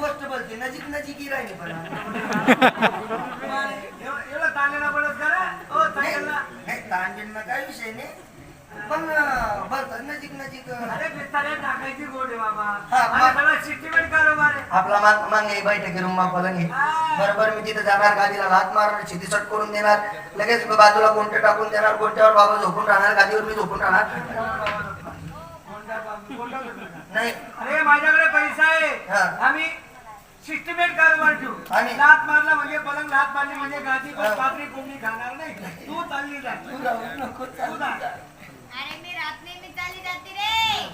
बोलते नजीक नजीक राहिली पण. एवढं पडत का रे? ओ, ताणलेला. तांडींना काय विषय नाही. पण बरं नजीक नजीक. अरे टाकायची गोड बाबा. हा, सिस्टमेट कारोबार आपला मागे बैठकी रूम आहे बरोबर मी तिथे जाणार गादीला लात मारणार शिदीसट करून देणार. लगेच बाजूला गोंटे टाकून देणार गोंट्यावर बाबा झोपून राहणार गादीवर मी झोपून राहणार. कोणता? कोणता? नाही. अरे माझ्याकडे पैसा हा. आहे आम्ही सिस्टमेट कारोबार ठेवू आणि- लात मारला म्हणजे पलंग लात मारली म्हणजे गादी हा. पात्री कोंबडी खाणार नाही. तू चालली जा. तू राहू नको, तू चालू जा. अरे मी रात्री मी चालली जाते रे.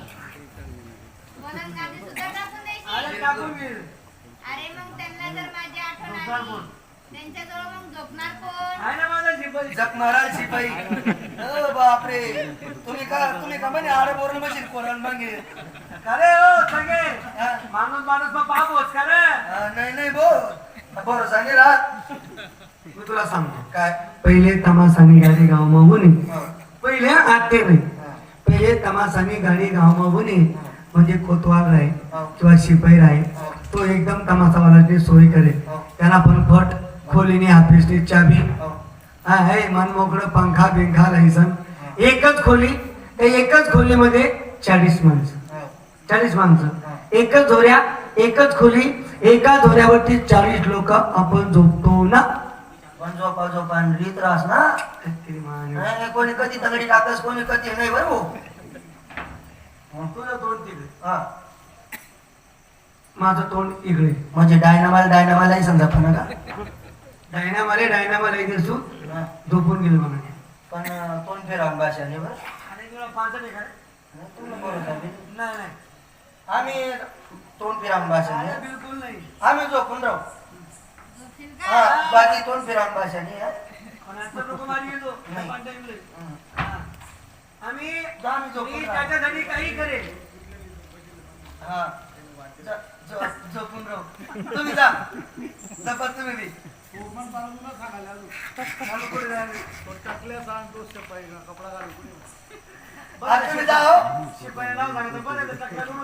बोलन गादी सुद्धा टाकून अरे द्यायची टाकून घे अरे मग त्यांना जर माझी आठवण आली कोण? त्यांच्याजवळ मग झोपणार कोण? आहे ना माझा शिपाई? जखमारा शिपाई. अ बापरे. तुम्ही का तुम्ही का म्हणे आडे बोरण बशील कोरण मागे अरे ओ हा. माणूस माणूस मग का रे नाही नाही बो बरं सांगे राहत मी तुला सांगतो काय पहिले तमासानी गाडी गावमा होणे हो. पहिले आते नाही हा. पहिले तमासानी गाडी गावमा होणे म्हणजे कोतवाल राहे हो. किंवा शिपाई राहे हो. तो एकदम तमासावाल्याची सोय करे हो. त्याला पण फट खोलीने ऑफिसनी चाबी हो. हा मन मोकळं पंखा बिंखा लायसन एकच खोली त्या एकच खोलीमध्ये चाळीस माणसं. चाळीस माणसं. एकच झोऱ्या एकच खोली एका झोऱ्यावरती चाळीस लोक आपण झोपतो ना? पण झोपा झोपा राहस ना. नाही, कोणी कधी तगडी टाकस कोणी कधी नाही बरं भाऊ. तुझं दोन तिकडे हा. माझं तोंड इकडे म्हणजे डायनामाल डायनामालाही समजा पण का डायनामाले डायनामाला इथे सु हा. झोपून गेलो म्हणून. पण तोंड फिरावून भाषाने बरं. तुला पाच बरोबर. नाही नाही. आम्ही तोंड भाषाने अरे बिलकुल नाही. आम्ही झोपून राहू. हा का? बाकी तोंड फिरावून भाषाने हा. हं. हा. आम्ही जा आम्ही झोपून मी राहू. त्याच्यासाठी काही करेल हा. झोपून राहू. तुम्ही जा. जपा तुम्ही बी. कुठे जायला? हा, तुम्ही हो शिपाई. नाव सांगतो. बरं करून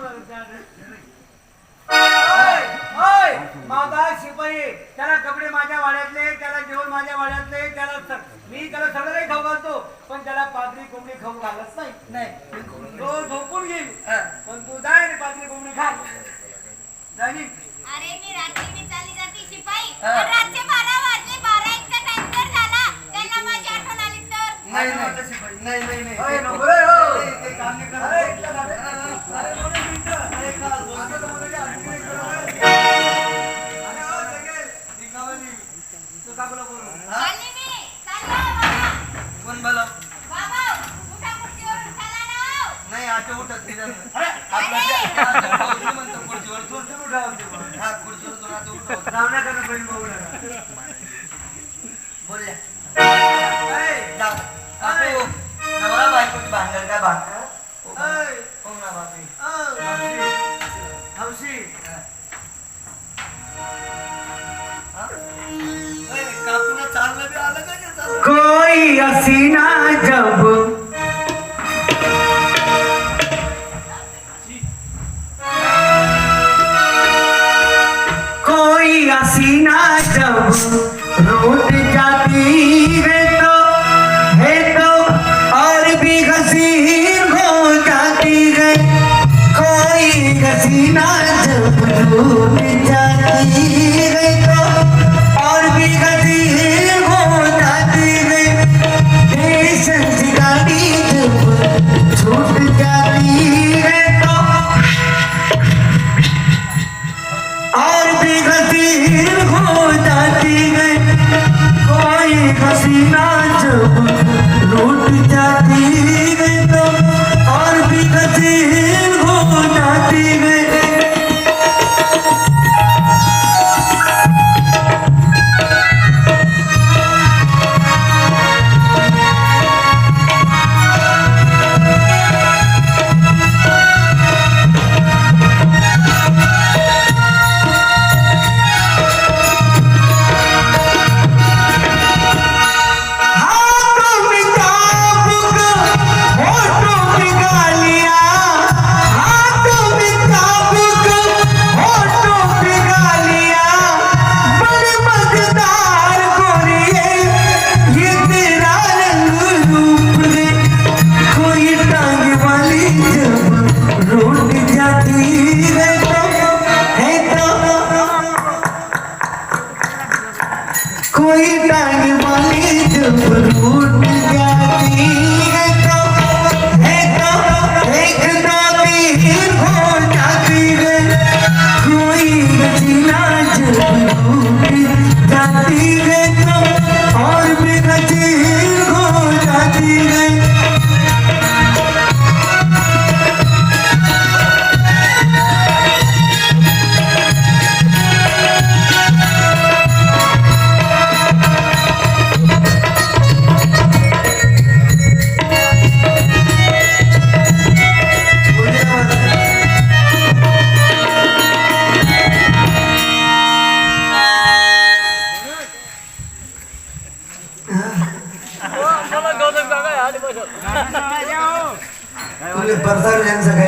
शिपाई त्याला कपडे माझ्या वाड्यातले त्याला जेवण माझ्या वाड्यातले त्याला स- मी त्याला सगळं काही खाऊ घालतो पण त्याला पातळी कोंबडी खाऊ घालत नाही. नाही. तो झोपून घेईल. पण तू जाय रे पातळी कोंबडी खा. जाणी अरे मी रात्री मी चालली जाते शिपाई. पण रातचे बारा वाजले बारा एकचा टाइम जर झाला त्यांना माझी आठवण आली तर. नाही नाही. नाही, आता उठत नाही म्हणतो खुर्चीवर तू तू- तू उठा होते बा. हा खुर्चीवर तू आता उठव. लावण्या करणं बहीण भाऊ नका. बोलल्या नवरा बायकोची भांडण काय भाग ऐ, हो ना औ, हौशी. हा? का? कोई हसीना जब हसीना जब रूठ जाती है तो है तो और भी हसीन हो जाती है कोई हसीना जब रूठ जाती है तो और भी हसीन हो जाती है तुले परसार यांचं काय?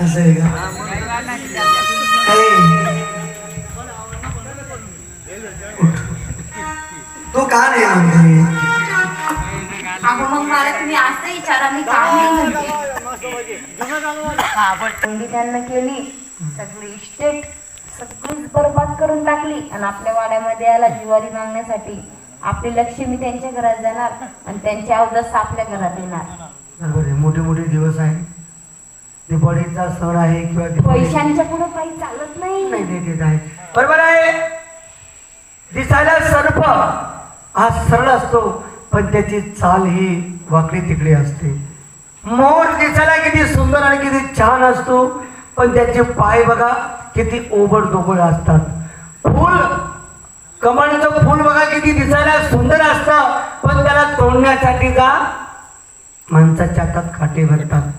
असं आहे का. तू का नाही म्हणते अगं मग मला तुम्ही असं विचारा मी का नाही म्हणते? मुलगी त्यांना केली. सगळी इस्टेट. सगळीच बरबाद करून टाकली आणि आपल्या वाड्यामध्ये आला जिवारी मागण्यासाठी. आपली लक्ष्मी त्यांच्या घरात जाणार आणि त्यांची अवदस आपल्या घरात येणार. बरोबर आहे मोठे मोठे दिवस आहे. दिवाळीचा सण आहे किंवा दिवाळी- पैशांच्या पुढे काही चालत नाही. आहे बरोबर आहे. दिसायला सर्प हा सरळ असतो पण त्याची चाल ही वाकडी तिकडी असते. मोर दिसायला किती सुंदर आणि किती छान असतो पण त्याचे पाय बघा किती ओबड दोबड असतात. फूल कमळाचं फूल बघा किती दिसायला सुंदर असतं. पण त्याला तोडण्यासाठी का माणसाच्या हातात काटे भरतात.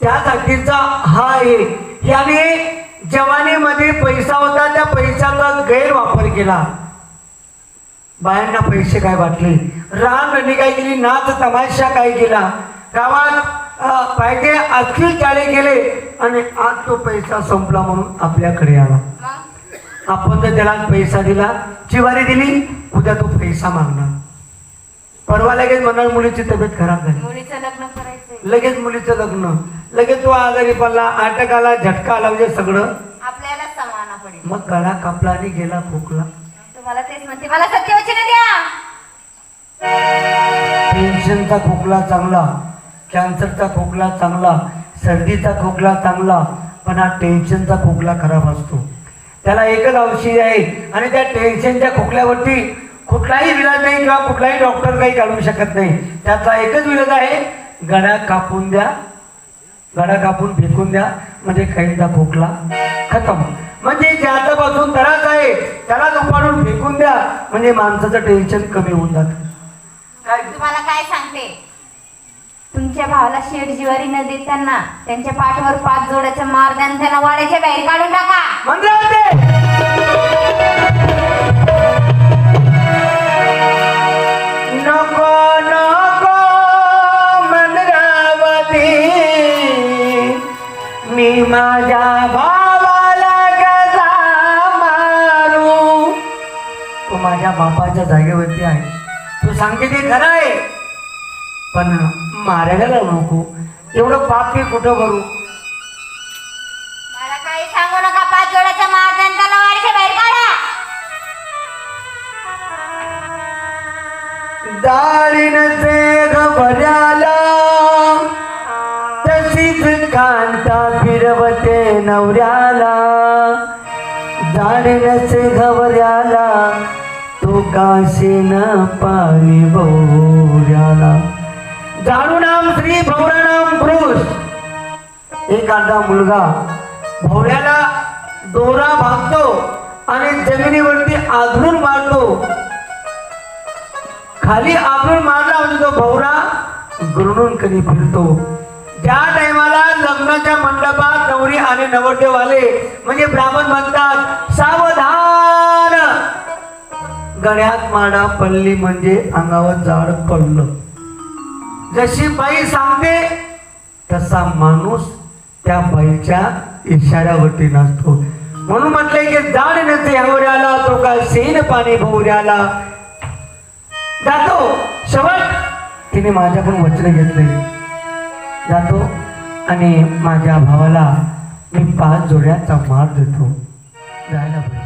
त्यासाठीचा हा एक याने जवानीमध्ये पैसा होता त्या पैशाचा गैरवापर केला. बायांना पैसे काय वाटले? राम रणी काय केली? नाच तमाशा काय केला? गावात पाहिजे अखिल चाळे केले आणि आज तो पैसा संपला म्हणून आपल्याकडे आला. आपण जर त्याला पैसा दिला चिवारी दिली उद्या तो पैसा मागणार. परवा लगेच म्हणाल मुलीची तब्येत खराब झाली. मुलीचं लग्न करायचंय. लगेच मुलीचं लग्न. लगेच तो आजारी पडला अटक आला झटका आला म्हणजे सगळं. आपल्याला मग गळा कापला आणि गेला खोकला. तुम्हाला तेच म्हणते मला सत्यवचन द्या. टेन्शनचा खोकला चांगला कॅन्सरचा खोकला चांगला सर्दीचा खोकला चांगला पण हा टेन्शनचा खोकला खराब असतो. त्याला एकच औषध आहे आणि त्या टेन्शनच्या खोकल्यावरती कुठलाही विलाज नाही किंवा कुठलाही डॉक्टर काही काढू शकत नाही. त्याचा एकच विलाज आहे गळा कापून द्या. गळा कापून फेकून द्या. म्हणजे काहींचा खोकला खतम. म्हणजे ज्याच्यापासून त्रास आहे त्याला उपाडून फेकून द्या. म्हणजे माणसाचं टेन्शन कमी होऊन जातं काय तुम्हाला काय सांगते तुमच्या भावाला शेठ जिवारी न देताना त्यांच्या पाठवर पाच जोड्याचा मार द्या आणि त्याला वाड्याच्या बाहेर काढून टाका. म्हणलं नको नको मंद्रावती मी माझ्या भावाला गजा मारू. तो माझ्या बापाच्या जागेवरती आहे. तू सांगते ते खरं आहे. पण मारायला नको. एवढं पाप मी कुठं करू मला काही सांगू नका पाच जोड्याचा मार द्या आणि त्याला वाड्याच्या बाहेर काढा. दाळीनचे घबऱ्याला तशीच कांता फिरवते नवऱ्याला. दाळीनचे घबऱ्याला तो काशीन पाणी भोऱ्याला जाणू नाम श्री भवरानाम पुरुष. एक मुलगा भोवऱ्याला दोरा भागतो आणि जमिनीवरती आदरून मारतो. खाली आदरून मारला म्हणजे तो भवरा गुरुणून कधी फिरतो. ज्या टायमाला लग्नाच्या मंडपात नवरी आणि नवरदेव आले म्हणजे ब्राह्मण म्हणतात सावधान. गळ्यात माडा पडली म्हणजे अंगावर जाड पडलं. जशी बाई सांगते तसा माणूस त्या बाईच्या इशाऱ्यावरती नसतो म्हणून म्हटले की जाड नसे हवऱ्याला तो काय सेन पाणी भोवऱ्याला. जातो शेवट. तिने माझ्याकडून वचन घेतले. जातो आणि माझ्या भावाला मी पाच जोड्याचा मार देतो. जायला पाहिजे.